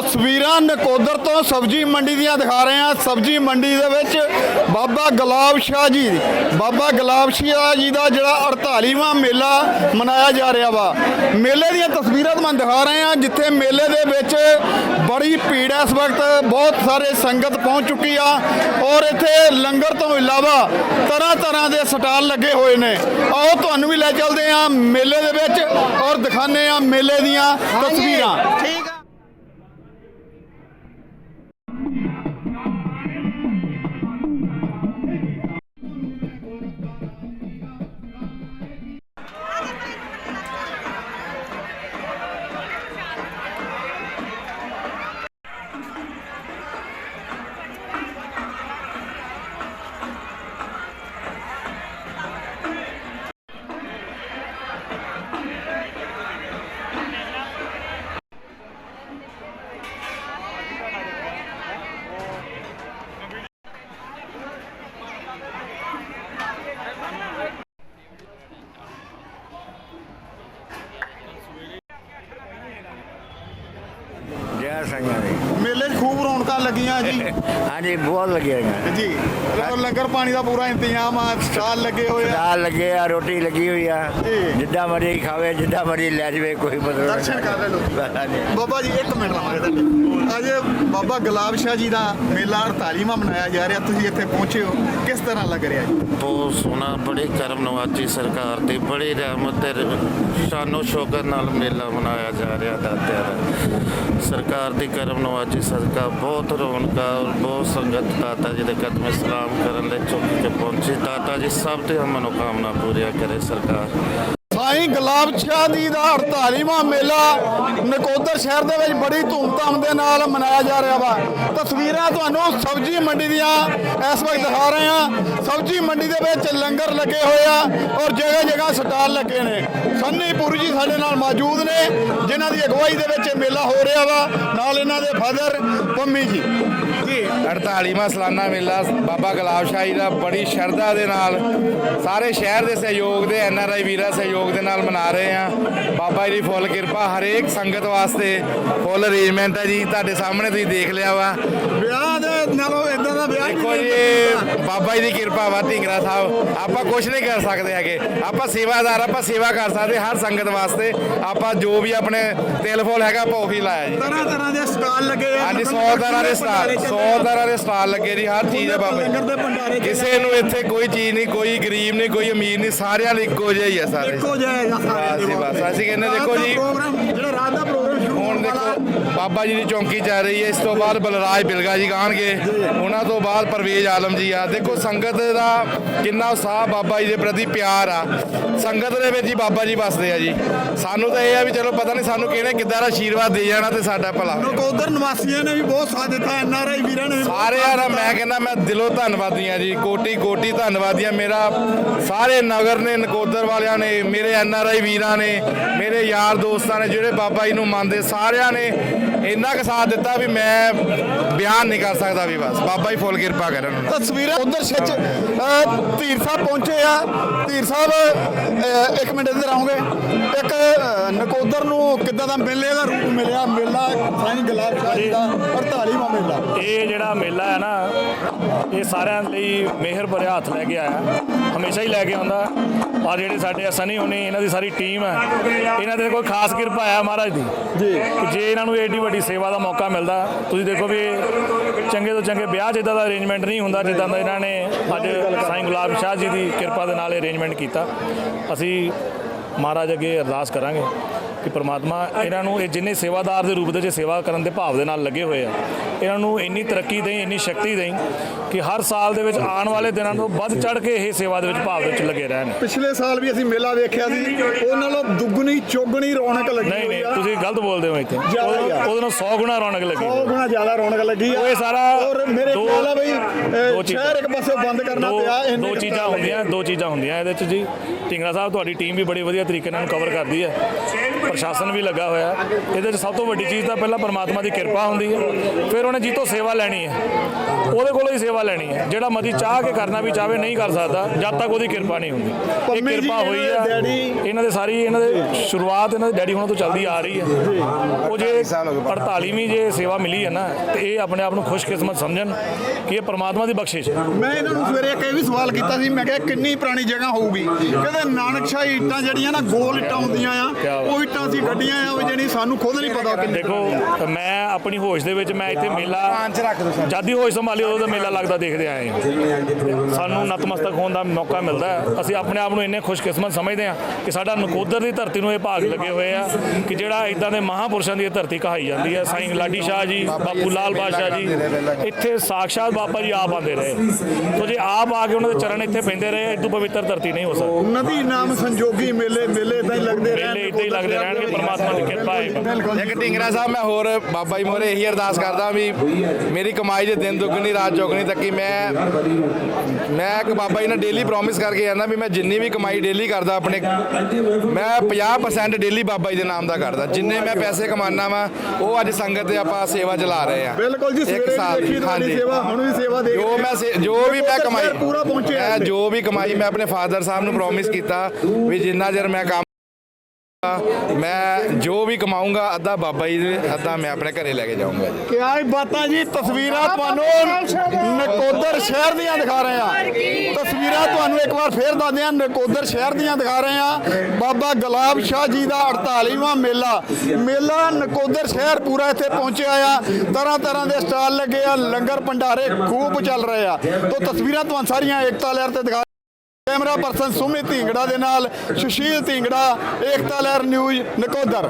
ਤਸਵੀਰਾਂ ਨਕੋਦਰ ਤੋਂ ਸਬਜ਼ੀ ਮੰਡੀ ਦੀਆਂ ਦਿਖਾ ਰਹੇ ਹਾਂ। ਸਬਜ਼ੀ ਮੰਡੀ ਦੇ ਵਿੱਚ ਬਾਬਾ ਗੁਲਾਬ ਸ਼ਾਹ ਜੀ ਬਾਬਾ ਗੁਲਾਬ ਸ਼ਾਹ ਜੀ ਦਾ ਜਿਹੜਾ 48ਵਾਂ ਮੇਲਾ ਮਨਾਇਆ ਜਾ ਰਿਹਾ ਵਾ। ਮੇਲੇ ਦੀਆਂ ਤਸਵੀਰਾਂ ਤੁਹਾਨੂੰ ਦਿਖਾ ਰਹੇ ਹਾਂ ਜਿੱਥੇ ਮੇਲੇ ਦੇ ਵਿੱਚ ਬੜੀ ਭੀੜ ਇਸ ਵਕਤ ਬਹੁਤ ਸਾਰੇ ਸੰਗਤ ਪਹੁੰਚ ਚੁੱਕੀ ਆ ਔਰ ਇੱਥੇ ਲੰਗਰ ਤੋਂ ਇਲਾਵਾ ਤਰ੍ਹਾਂ ਤਰ੍ਹਾਂ ਦੇ ਸਟਾਲ ਲੱਗੇ ਹੋਏ ਨੇ। ਆਓ ਤੁਹਾਨੂੰ ਵੀ ਲੈ ਚੱਲਦੇ ਹਾਂ ਮੇਲੇ ਦੇ ਵਿੱਚ ਔਰ ਦਿਖਾਉਂਦੇ ਹਾਂ ਮੇਲੇ ਦੀਆਂ ਤਸਵੀਰਾਂ। ਠੀਕ ਮੇਲੇ 'ਚ ਖੂਬ ਰੌਣਕਾਂ ਲੱਗੀਆਂ ਜੀ। ਹਾਂਜੀ ਬਹੁਤ ਲੱਗੇ ਹੈਗਾ ਜੀ ਔਰ ਲੰਗਰ ਪਾਣੀ ਦਾ ਪੂਰਾ ਇੰਤਜ਼ਾਮ ਆ ਸਟਾਲ ਲੱਗੇ ਹੋਏ ਆ। ਦਾਲ ਲੱਗੇ ਆ ਰੋਟੀ ਲੱਗੀ ਹੋਈ ਆ। ਜੀ। ਜਿੱਦਾਂ ਮਰਜ਼ੀ ਖਾਵੇ ਜਿੱਦਾਂ ਮਰਜ਼ੀ ਲੈ ਜਾਵੇ ਕੋਈ ਮਤਲਬ ਦਰਸ਼ਨ ਕਰ ਰਹੇ ਲੋਕ। ਹਾਂਜੀ। ਬਾਬਾ ਜੀ ਇੱਕ ਮਿੰਟ ਲਾਵਾਂਗੇ ਤੁਹਾਡੇ। ਅੱਜ ਬਾਬਾ ਗੁਲਾਬ ਸ਼ਾਹ ਜੀ ਦਾ ਮੇਲਾ 48ਵਾਂ ਮਨਾਇਆ ਜਾ ਰਿਹਾ। ਤੁਸੀਂ ਇੱਥੇ ਪਹੁੰਚੇ ਹੋ। ਕਿਸ ਤਰ੍ਹਾਂ ਲੱਗ ਰਿਹਾ ਜੀ? ਬਹੁਤ ਸੋਹਣਾ ਬੜੇ ਕਰਮ ਨਵਾਜੀ ਸਰਕਾਰ ਦੀ ਬੜੀ ਰਹਿਮਤ ਤੇ ਸ਼ਾਨੋ ਸ਼ੌਕਰ ਨਾਲ ਮੇਲਾ ਮਨਾਇਆ ਜਾ ਰਿਹਾ ਦਾਤਿਆਂ ਦਾ। ਸਰਕਾਰ ਦੀ ਕਰਮ ਨਵਾਜੀ ਸਰਕਾਰ ਬਹੁਤ ਰੌਣਕਾਂ ਔਰ ਬਹੁਤ ਸੰਗਤ ਦਾਤਾ ਜੀ ਦੇ ਕਦਮੇ ਸਲਾਮ ਕਰਨ ਲਈ ਚੁੱਕ ਕੇ ਪਹੁੰਚੀ। ਦਾਤਾ ਜੀ ਸਭ ਦੀਆਂ ਮਨੋਕਾਮਨਾ ਪੂਰੀਆਂ ਕਰੇ ਸਰਕਾਰ। ਸਾਈਂ ਗੁਲਾਬ ਸ਼ਾਹ ਜੀ ਦਾ 48ਵਾਂ ਮੇਲਾ ਨਕੋਦਰ ਸ਼ਹਿਰ ਦੇ ਵਿੱਚ ਬੜੀ ਧੂਮਧਾਮ ਦੇ ਨਾਲ ਮਨਾਇਆ ਜਾ ਰਿਹਾ ਵਾ। ਤਸਵੀਰਾਂ ਤੁਹਾਨੂੰ ਸਬਜ਼ੀ ਮੰਡੀ ਦੀਆਂ ਇਸ ਵਕਤ ਦਿਖਾ ਰਹੇ ਹਾਂ। ਸਬਜ਼ੀ ਮੰਡੀ ਦੇ ਵਿੱਚ ਲੰਗਰ ਲੱਗੇ ਹੋਏ ਆ ਔਰ ਜਗ੍ਹਾ ਜਗ੍ਹਾ ਸਟਾਲ ਲੱਗੇ ਨੇ। ਸੰਨੀ ਪੁਰੀ ਜੀ ਸਾਡੇ ਨਾਲ ਮੌਜੂਦ ਨੇ, ਜਿਨ੍ਹਾਂ ਦੀ ਅਗਵਾਈ ਦੇ ਵਿੱਚ ਇਹ ਮੇਲਾ ਹੋ ਰਿਹਾ ਵਾ। ਨਾਲ ਇਹਨਾਂ ਦੇ ਫਾਦਰ ਪੰਮੀ ਜੀ। 48ਵਾਂ ਸਾਲਾਨਾ ਮੇਲਾ। ਬਾਬਾ ਗੁਲਾਬ ਸ਼ਾਹ ਦਾ ਬੜੀ ਸ਼ਰਧਾ ਦੇ ਨਾਲ ਸਾਰੇ ਸ਼ਹਿਰ ਦੇ ਸਹਿਯੋਗ ਦੇ ਐਨ ਆਰ ਆਈ ਵੀਰਾਂ ਸਹਿਯੋਗ ਦੇ ਨਾਲ ਮਨਾ ਰਹੇ ਆ। ਬਾਬਾ ਜੀ ਦੀ ਫੁੱਲ ਕਿਰਪਾ ਹਰੇਕ ਸੰਗਤ ਵਾਸਤੇ ਫੁੱਲ ਅਰੇਂਜਮੈਂਟ ਹੈ ਜੀ। ਤੁਹਾਡੇ ਸਾਹਮਣੇ ਤੁਸੀਂ ਦੇਖ ਲਿਆ ਵਾ। ਵਿਆਹ ਦੇ ਨਾਲੋਂ ਇਦਾਂ ਦਾ ਵਿਆਹ ਦੇਖੋ ਜੀ ਬਾਬਾ ਜੀ ਦੀ ਕਿਰਪਾ ਵਾ ਢਿੰਗਰਾ ਸਾਹਿਬ। ਆਪਾਂ ਕੁਝ ਨਹੀਂ ਕਰ ਸਕਦੇ ਹੈਗੇ। ਆਪਾਂ ਸੇਵਾਦਾਰ ਆਪਾਂ ਸੇਵਾ ਕਰ ਸਕਦੇ ਹਰ ਸੰਗਤ ਵਾਸਤੇ। ਆਪਾਂ ਜੋ ਵੀ ਆਪਣੇ ਤਿਲ ਫੁੱਲ ਹੈਗਾ ਆਪਾਂ ਉਹੀ ਲਾਇਆ ਜੀ। ਤਰ੍ਹਾਂ ਤਰ੍ਹਾਂ ਦੇ ਸਟਾਲ ਲੱਗੇ ਆ ਹਾਂਜੀ 100 ਤਰ੍ਹਾਂ ਦੇ ਸਟਾਲ 100 ਤਰ੍ਹਾਂ ਦੇ ਸਟਾਲ ਲੱਗੇ ਜੀ ਹਰ ਚੀਜ਼ ਹੈ ਬਾਬਾ ਜੀ। ਕਿਸੇ ਨੂੰ ਇੱਥੇ ਕੋਈ ਚੀਜ਼ ਨਹੀਂ ਕੋਈ ਗਰੀਬ ਨਹੀਂ ਕੋਈ ਅਮੀਰ ਨਹੀਂ ਸਾਰਿਆਂ ਲਈ ਇੱਕੋ ਜਿਹਾ ਹੀ ਹੈ ਸਾਰੇ ਇੱਕੋ ਜਿਹਾ ਹੈ ਸਾਰੇ ਬਸ। ਅਸੀਂ ਕਹਿੰਦੇ ਦੇਖੋ ਜੀ, ਜਿਹੜਾ ਰਾਤ ਦਾ ਪ੍ਰੋਗਰਾਮ ਸ਼ੁਰੂ ਹੁਣ ਹੋਣ ਵਾਲਾ ਦੇਖੋ ਬਾਬਾ ਜੀ ਦੀ ਚੌਂਕੀ ਚੱਲ ਰਹੀ ਹੈ। ਇਸ ਤੋਂ ਬਾਅਦ ਬਲਰਾਜ ਬਿਲਗਾ ਜੀ ਗਾਣਗੇ ਉਹਨਾਂ ਤੋਂ ਬਾਅਦ ਪਰਵੇਜ਼ ਆਲਮ ਜੀ ਆ। ਦੇਖੋ ਸੰਗਤ ਦਾ ਕਿੰਨਾ ਉਤਸ਼ਾਹ ਬਾਬਾ ਜੀ ਦੇ ਪ੍ਰਤੀ ਪਿਆਰ ਆ। ਸੰਗਤ ਦੇ ਵਿੱਚ ਹੀ ਬਾਬਾ ਜੀ ਵਸਦੇ ਆ ਜੀ। ਸਾਨੂੰ ਤਾਂ ਇਹ ਆ ਵੀ ਚਲੋ ਪਤਾ ਨਹੀਂ ਸਾਨੂੰ ਕਿਹਨੇ ਕਿੱਦਾਂ ਦਾ ਆਸ਼ੀਰਵਾਦ ਦੇ ਜਾਣਾ ਤੇ ਸਾਡਾ ਭਲਾ। ਨਕੋਦਰ ਨਿਵਾਸੀਆਂ ਨੇ ਵੀ ਬਹੁਤ ਸਾਥ ਦਿੱਤਾ ਐਨ ਆਰ ਆਈ ਵੀਰਾਂ ਨੇ ਦਾ ਸਾਥ ਮੈਂ ਕਹਿੰਦਾ ਮੈਂ ਦਿਲੋਂ ਧੰਨਵਾਦੀ ਆ ਜੀ। ਕੋਟੀ ਕੋਟੀ ਧੰਨਵਾਦੀ ਆ ਮੇਰਾ ਸਾਰੇ ਨਗਰ ਨੇ ਨਕੋਦਰ ਵਾਲਿਆਂ ਨੇ ਮੇਰੇ ਐਨ ਆਰ ਆਈ ਵੀਰਾਂ ਨੇ ਮੇਰੇ ਯਾਰ ਦੋਸਤਾਂ ਨੇ ਜਿਹੜੇ ਬਾਬਾ ਜੀ ਨੂੰ ਮੰਨਦੇ ਸਾਰਿਆਂ ਨੇ ਇੰਨਾ ਕੁ ਸਾਥ ਦਿੱਤਾ ਵੀ ਮੈਂ ਬਿਆਨ ਨਹੀਂ ਕਰ ਸਕਦਾ ਵੀ ਬਸ। ਬਾਬਾ ਜੀ ਫੁੱਲ ਕਿਰਪਾ ਕਰਨ। ਤਸਵੀਰਾਂ ਉਧਰ ਅ, ਧੀਰ ਸਾਹਿਬ ਪਹੁੰਚੇ ਆ। ਧੀਰ ਸਾਹਿਬ ਇੱਕ ਮਿੰਟ ਇੱਧਰ ਆਉਂਗੇ ਇੱਕ ਨਕੋਦਰ ਨੂੰ ਕਿੱਦਾਂ ਦਾ ਮੇਲੇ ਦਾ ਰੂਪ ਮਿਲਿਆ? ਮੇਲਾ ਸਾਈਂ ਗੁਲਾਬ ਸ਼ਾਹ ਦਾ 48ਵਾਂ ਮੇਲਾ। ਇਹ ਜਿਹੜਾ ਮੇਲਾ ਹੈ ਨਾ ਇਹ ਸਾਰਿਆਂ ਲਈ ਮਿਹਰ ਭਰਿਆ ਹੱਥ ਲੈ ਕੇ ਆਇਆ। ਹਮੇਸ਼ਾ ਹੀ ਲੈ ਕੇ ਆਉਂਦਾ। ਆ ਜਿਹੜੇ ਸਾਡੇ ਸਨੀ ਹੋਣੀ ਇਹਨਾਂ ਦੀ ਸਾਰੀ ਟੀਮ ਹੈ ਇਹਨਾਂ ਦੇ ਕੋਈ ਖਾਸ ਕਿਰਪਾ ਹੈ ਮਹਾਰਾਜ ਦੀ। ਜੀ। ਜੇ ਇਹਨਾਂ ਨੂੰ ਏਡੀ ਵੱਡੀ ਸੇਵਾ ਦਾ ਮੌਕਾ ਮਿਲਦਾ ਤੁਸੀਂ ਦੇਖੋ ਵੀ ਚੰਗੇ ਤੋਂ ਚੰਗੇ ਵਿਆਹ ਇਦਾਂ ਦਾ ਅਰੇਂਜਮੈਂਟ ਨਹੀਂ ਹੁੰਦਾ ਜਿੱਦਾਂ ਦਾ ਇਹਨਾਂ ਨੇ ਅੱਜ ਸਾਈਂ ਗੁਲਾਬ ਸ਼ਾਹ ਜੀ ਦੀ ਕਿਰਪਾ ਦੇ ਨਾਲ ਅਰੇਂਜਮੈਂਟ ਕੀਤਾ। ਅਸੀਂ ਮਹਾਰਾਜ ਅੱਗੇ ਅਰਦਾਸ ਕਰਾਂਗੇ ਕਿ ਪ੍ਰਮਾਤਮਾ ਇਹਨਾਂ ਨੂੰ ਇਹ ਜਿੰਨੇ ਸੇਵਾਦਾਰ ਦੇ ਰੂਪ ਦੇ ਵਿੱਚ ਸੇਵਾ ਕਰਨ ਦੇ ਭਾਵ ਦੇ ਨਾਲ ਲੱਗੇ ਹੋਏ ਆ ਇਹਨਾਂ ਨੂੰ ਇੰਨੀ ਤਰੱਕੀ ਦੇਈ ਇੰਨੀ ਸ਼ਕਤੀ ਦੇਈ ਕਿ ਹਰ ਸਾਲ ਦੇ ਵਿੱਚ ਆਉਣ ਵਾਲੇ ਦਿਨਾਂ ਤੋਂ ਵੱਧ ਚੜ ਕੇ ਇਹ ਸੇਵਾ ਦੇ ਵਿੱਚ ਭਾਵ ਦੇ ਵਿੱਚ ਲੱਗੇ ਰਹਿਣ ਪਿਛਲੇ ਸਾਲ ਵੀ ਅਸੀਂ ਮੇਲਾ ਵੇਖਿਆ ਸੀ ਉਹ ਨਾਲੋਂ ਦੁੱਗਣੀ ਚੌਗਣੀ ਰੌਣਕ ਲੱਗੀ ਨਹੀਂ ਨਹੀਂ ਤੁਸੀਂ ਗਲਤ ਬੋਲਦੇ ਹੋ ਇੱਥੇ। ਉਹਦੇ ਨਾਲ 100 ਗੁਣਾ ਰੌਣਕ ਲੱਗੀ ਸੌ ਗੁਣਾ ਜ਼ਿਆਦਾ ਰੌਣਕ ਲੱਗੀ ਆ ਉਹ ਸਾਰਾ ਔਰ ਮੇਰੇ ਖਿਆਲ ਆ ਬਈ। ਸ਼ਹਿਰ ਇੱਕ ਪਾਸੇ ਬੰਦ ਕਰਨਾ ਪਿਆ ਦੋ ਚੀਜ਼ਾਂ। ਹੁੰਦੀਆਂ ਦੋ ਚੀਜ਼ਾਂ ਹੁੰਦੀਆਂ ਇਹਦੇ ਵਿੱਚ ਜੀ ਢਿੰਗਰਾ ਸਾਹਿਬ ਤੁਹਾਡੀ ਟੀਮ ਵੀ ਬੜੀ ਵਧੀਆ ਤਰੀਕੇ ਨਾਲ ਕਵਰ ਕਰਦੀ ਹੈ। ਪ੍ਰਸ਼ਾਸਨ ਵੀ ਲੱਗਾ ਹੋਇਆ ਹੈ। ਇਹਦੇ 'ਚ ਸਭ ਤੋਂ ਵੱਡੀ ਚੀਜ਼ ਤਾਂ ਪਹਿਲਾਂ ਪਰਮਾਤਮਾ ਦੀ ਕਿਰਪਾ ਹੁੰਦੀ ਹੈ। ਫਿਰ ਉਹਨੇ ਜਿੱਤੋਂ ਸੇਵਾ ਲੈਣੀ ਹੈ। ਉਹਦੇ ਕੋਲੋਂ ਹੀ ਸੇਵਾ ਲੈਣੀ ਹੈ। ਜਿਹੜਾ ਮਰਜ਼ੀ ਚਾਹ ਕੇ ਕਰਨਾ ਵੀ ਚਾਹਵੇ ਨਹੀਂ ਕਰ ਸਕਦਾ। ਜਦ ਤੱਕ ਉਹਦੀ ਕਿਰਪਾ ਨਹੀਂ ਹੁੰਦੀ। ਇਹ ਕਿਰਪਾ ਹੋਈ ਡੈਡੀ- ਇਹਨਾਂ ਦੇ ਸਾਰੀ ਇਹਨਾਂ ਦੇ ਸ਼ੁਰੂਆਤ ਇਹਨਾਂ ਦੇ ਡੈਡੀ ਹੁਣਾਂ ਤੋਂ ਚੱਲਦੀ ਆ ਰਹੀ ਹੈ। ਉਹ ਜੇ 48ਵੀਂ ਜੇ ਸੇਵਾ ਮਿਲੀ ਹੈ ਨਾ ਤੇ ਇਹ ਆਪਣੇ ਆਪ ਨੂੰ ਖੁਸ਼ਕਿਸਮਤ ਸਮਝਣ ਕਿ ਇਹ ਪਰਮਾਤਮਾ ਦੀ ਬਖਸ਼ਿਸ਼ ਹੈ। ਮੈਂ ਇਹਨਾਂ ਨੂੰ ਸਵੇਰੇ ਇੱਕ ਇਹ ਵੀ ਸਵਾਲ ਕੀਤਾ ਸੀ ਮੈਂ ਕਿਹਾ ਕਿੰਨੀ ਪੁਰਾਣੀ ਜਗ੍ਹਾ ਹੋਊਗੀ? ਕਹਿੰਦੇ ਨਾਨਕਸ਼ਾਹੀ ਇੱਟਾਂ ਜਿਹੜੀਆਂ ਨਾ ਗੋਲ ਇੱਟਾਂ ਹੁੰਦੀਆਂ ਆ ਉਹ ਇੱਟਾਂ ਸੀ ਗੱਡੀਆਂ ਆ ਉਹ ਜਿਹੜੀ ਸਾਨੂੰ ਖੁਦ ਨਹੀਂ ਪਤਾ ਕਿੰਨੀ ਦੇਖੋ ਮੈਂ ਆਪਣੀ ਹੋਸ਼ ਦੇ ਵਿੱਚ ਮੈਂ ਇੱਥੇ ਮੇਲਾ ਜਦ ਹੀ ਹੋਸ਼ ਸੰਭਾਲੀ ਉਦੋਂ ਦਾ ਮੇਲਾ ਲੱਗਦਾ ਦੇਖਦੇ ਆਏ ਹਾਂ। ਤੇ ਸਾਨੂੰ ਨਤਮਸਤਕ ਹੋਣ ਦਾ ਮੌਕਾ ਮਿਲਦਾ ਹੈ। ਅਸੀਂ ਆਪਣੇ ਆਪ ਨੂੰ ਇੰਨੇ ਖੁਸ਼ਕਿਸਮਤ ਸਮਝਦੇ ਹਾਂ ਕਿ ਸਾਡਾ ਨਕੋਦਰ ਦੀ ਧਰਤੀ ਨੂੰ ਇਹ ਭਾਗ ਲੱਗੇ ਹੋਏ ਆ ਕਿ ਜਿਹੜਾ ਇਦਾਂ ਦੇ ਮਹਾਪੁਰਸ਼ਾਂ ਦੀ ਇਹ ਧਰਤੀ ਕਹਾਈ ਜਾਂਦੀ ਹੈ। ਸਾਈਂ ਲਾਡੀ ਸ਼ਾਹ ਜੀ ਬਾਪੂ ਲਾਲ ਬਾਦਸ਼ਾਹ ਜੀ ਇੱਥੇ ਸਾਖਸ਼ਾਤ ਬਾਬਾ ਜੀ ਆਪ ਆਉਂਦੇ ਰਹੇ। ਸੋ ਜੇ ਆਪ ਆ ਕੇ ਉਹਨਾਂ ਦੇ ਚਰਨ ਇੱਥੇ ਪੈਂਦੇ ਰਹੇ ਇਦੋਂ ਪਵਿੱਤਰ ਧਰਤੀ ਨਹੀਂ ਹੋ ਸਕਦੀ। ਨਦੀ ਨਾਮ ਸੰਜੋਗੀ ਮੇਲੇ ਮੇਲੇ ਇਦਾਂ ਹੀ ਲੱਗਦੇ ਮੇਲੇ ਏਦਾਂ ਹੀ ਲੱਗਦੇ ਰਹਿਣਗੇ, ਪਰਮਾਤਮਾ ਦੀ ਕਿਰਪਾ ਹੈ। ਬਿਲਕੁਲ ਇੱਕ ਢਿੰਗਰਾ ਸਾਹਿਬ ਮੈਂ ਹੋਰ ਬਾਬਾ ਜੀ ਮੋਰੇ ਇਹੀ ਅਰਦਾਸ ਕਰਦਾ ਵੀ ਮੇਰੀ ਕਮਾਈ ਦੇ ਦਿਨ ਦੁੱਗਣੀ ਰਾਤ ਚੌਗਣੀ ਤੱਕ ਹੀ ਮੈਂ ਮੈਂ ਇੱਕ ਬਾਬਾ ਜੀ ਨਾਲ ਡੇਲੀ ਪ੍ਰੋਮਿਸ ਕਰਕੇ ਜਾਂਦਾ ਵੀ ਮੈਂ ਜਿੰਨੀ ਵੀ ਕਮਾਈ ਡੇਲੀ ਕਰਦਾ ਆਪਣੇ ਮੈਂ 50% ਡੇਲੀ ਬਾਬਾ ਜੀ ਦੇ ਨਾਮ ਦਾ ਕਰਦਾ ਜਿੰਨੇ ਮੈਂ ਪੈਸੇ ਕਮਾਨਾ ਵਾ ਉਹ ਅੱਜ ਸੰਗਤ ਦੇ ਆਪਾਂ ਸੇਵਾ ਚਲਾ ਰਹੇ ਆ ਬਿਲਕੁਲ ਜੀ ਸਵੇਰੇ ਦੇਖੀ ਤੁਹਾਡੀ। ਸੇਵਾ ਹੁਣ ਵੀ ਸੇਵਾ ਦੇ ਜੋ ਮੈਂ ਜੋ ਵੀ ਮੈਂ ਕਮਾਈ ਪੂਰਾ ਪਹੁੰਚਿਆ ਮੈਂ ਜੋ ਵੀ ਕਮਾਈ ਮੈਂ ਆਪਣੇ ਫਾਦਰ ਸਾਹਿਬ ਨੂੰ ਪ੍ਰੋਮਿਸ ਕੀਤਾ ਵੀ ਜਿੰਨਾ ਮੈਂ ਕੰਮ ਮੈਂ ਜੋ ਵੀ ਕਮਾਊਂਗਾ ਅੱਧਾ ਬਾਬਾ ਜੀ ਦੇ ਅੱਧਾ ਮੈਂ ਆਪਣੇ ਘਰੇ ਲੈ ਕੇ ਜਾਊਂਗਾ ਜੀ। ਕਿਆ ਹੀ ਬਾਤਾਂ ਜੀ ਤਸਵੀਰਾਂ ਤੁਹਾਨੂੰ ਨਕੋਦਰ ਸ਼ਹਿਰ ਦੀਆਂ ਦਿਖਾ ਰਹੇ ਆ ਤਸਵੀਰਾਂ ਤੁਹਾਨੂੰ ਇੱਕ ਵਾਰ ਫੇਰ ਦੱਸਦੇ ਆ ਨਕੋਦਰ ਸ਼ਹਿਰ ਦੀਆਂ ਦਿਖਾ ਰਹੇ ਆ ਬਾਬਾ ਗੁਲਾਬ ਸ਼ਾਹ ਜੀ ਦਾ 48ਵਾਂ ਮੇਲਾ। ਮੇਲਾ ਨਕੋਦਰ ਸ਼ਹਿਰ ਪੂਰਾ ਇੱਥੇ ਪਹੁੰਚਿਆ ਆ। ਤਰ੍ਹਾਂ ਤਰ੍ਹਾਂ ਦੇ ਸਟਾਲ ਲੱਗੇ ਆ ਲੰਗਰ ਭੰਡਾਰੇ ਖੂਬ ਚੱਲ ਰਹੇ ਆ। ਤੋਂ ਤਸਵੀਰਾਂ ਤੁਹਾਨੂੰ ਸਾਰੀਆਂ ਏਕਤਾ ਲਹਿਰ ਤੇ ਦਿਖਾ ਕੈਮਰਾ ਪਰਸਨ ਸੁਮਿਤ ਢਿੰਗੜਾ ਦੇ ਨਾਲ ਸੁਸ਼ੀਲ ਢਿੰਗੜਾ ਏਕਤਾ ਲਹਿਰ ਨਿਊਜ਼ ਨਕੋਦਰ।